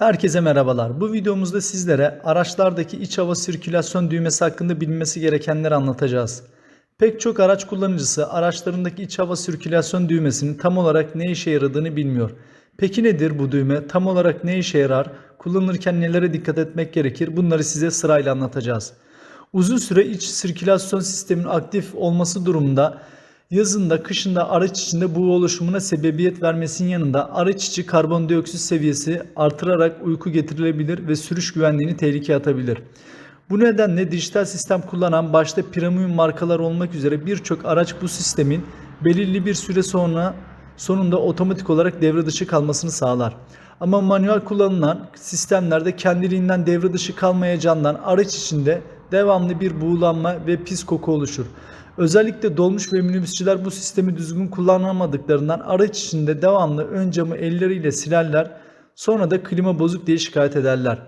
Herkese merhabalar. Bu videomuzda sizlere araçlardaki iç hava sirkülasyon düğmesi hakkında bilinmesi gerekenleri anlatacağız. Pek çok araç kullanıcısı araçlarındaki iç hava sirkülasyon düğmesinin tam olarak ne işe yaradığını bilmiyor. Peki nedir bu düğme? Tam olarak ne işe yarar? Kullanırken nelere dikkat etmek gerekir? Bunları size sırayla anlatacağız. Uzun süre iç sirkülasyon sistemin aktif olması durumunda yazında kışında araç içinde buğu oluşumuna sebebiyet vermesinin yanında araç içi karbondioksit seviyesi artırarak uyku getirilebilir ve sürüş güvenliğini tehlikeye atabilir. Bu nedenle dijital sistem kullanan başta premium markalar olmak üzere birçok araç bu sistemin belirli bir süre sonra sonunda otomatik olarak devre dışı kalmasını sağlar. Ama manuel kullanılan sistemlerde kendiliğinden devre dışı kalmayacağından araç içinde devamlı bir buğulanma ve pis koku oluşur. Özellikle dolmuş ve minibüsçüler bu sistemi düzgün kullanamadıklarından araç içinde devamlı ön camı elleriyle silerler sonra da klima bozuk diye şikayet ederler.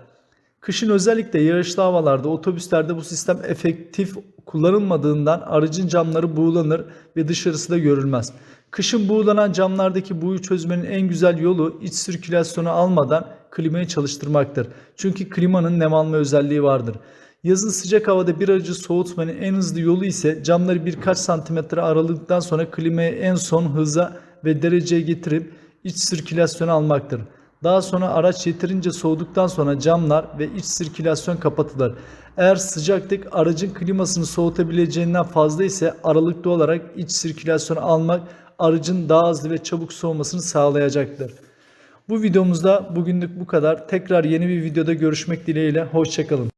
Kışın özellikle yağışlı havalarda otobüslerde bu sistem efektif kullanılmadığından aracın camları buğulanır ve dışarısı da görülmez. Kışın buğulanan camlardaki buğuyu çözmenin en güzel yolu iç sirkülasyonu almadan klimayı çalıştırmaktır. Çünkü klimanın nem alma özelliği vardır. Yazın sıcak havada bir aracı soğutmanın en hızlı yolu ise camları birkaç santimetre aralıktan sonra klimayı en son hıza ve dereceye getirip iç sirkülasyonu almaktır. Daha sonra araç yeterince soğuduktan sonra camlar ve iç sirkülasyon kapatılır. Eğer sıcaklık aracın klimasını soğutabileceğinden fazla ise aralıklı olarak iç sirkülasyonu almak aracın daha hızlı ve çabuk soğumasını sağlayacaktır. Bu videomuzda bugünlük bu kadar. Tekrar yeni bir videoda görüşmek dileğiyle. Hoşçakalın.